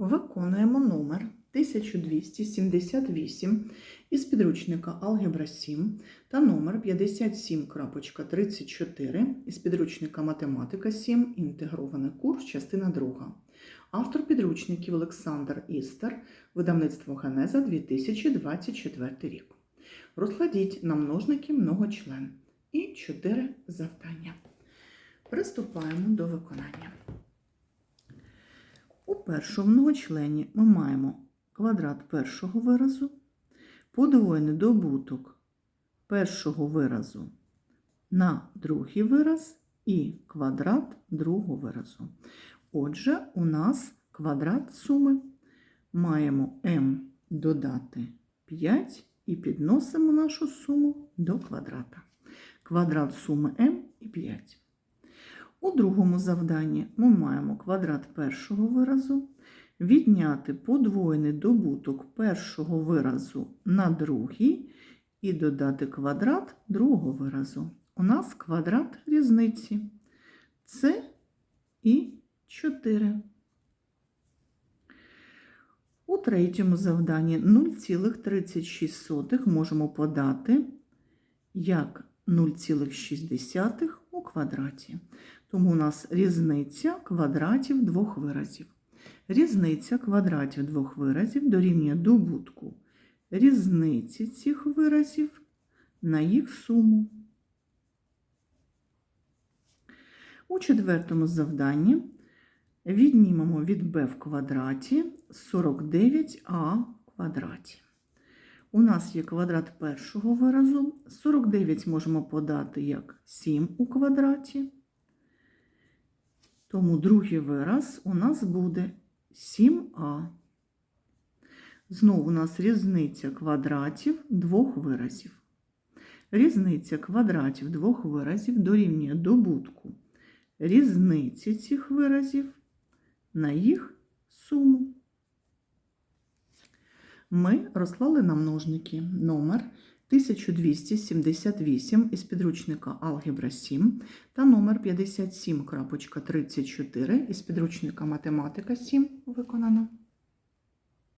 Виконуємо номер 1278 із підручника Алгебра 7 та номер 57.34 із підручника Математика 7. Інтегрований курс, частина 2. Автор підручників Олександр Істер, видавництво Генеза 2024 рік. Розкладіть на множники многочлен і 4 завдання. Приступаємо до виконання. У першому многочлені ми маємо квадрат першого виразу, подвоєний добуток першого виразу на другий вираз і квадрат другого виразу. Отже, у нас квадрат суми. Маємо m додати 5 і підносимо нашу суму до квадрата. Квадрат суми m і 5. У другому завданні ми маємо квадрат першого виразу, відняти подвоєний добуток першого виразу на другий і додати квадрат другого виразу. У нас квадрат різниці. Це і 4. У третьому завданні 0,36 можемо подати як 0,6 у квадраті. Тому у нас різниця квадратів двох виразів. Різниця квадратів двох виразів дорівнює добутку різниці цих виразів на їх суму. У четвертому завданні віднімемо від b в квадраті 49а в квадраті. У нас є квадрат першого виразу. 49 можемо подати як 7 у квадраті. Тому другий вираз у нас буде 7а. Знову у нас різниця квадратів двох виразів. Різниця квадратів двох виразів дорівнює добутку різниці цих виразів на їх суму. Ми розклали на множники номер 1278 із підручника Алгебра 7 та номер 57.34 із підручника Математика 7 виконано.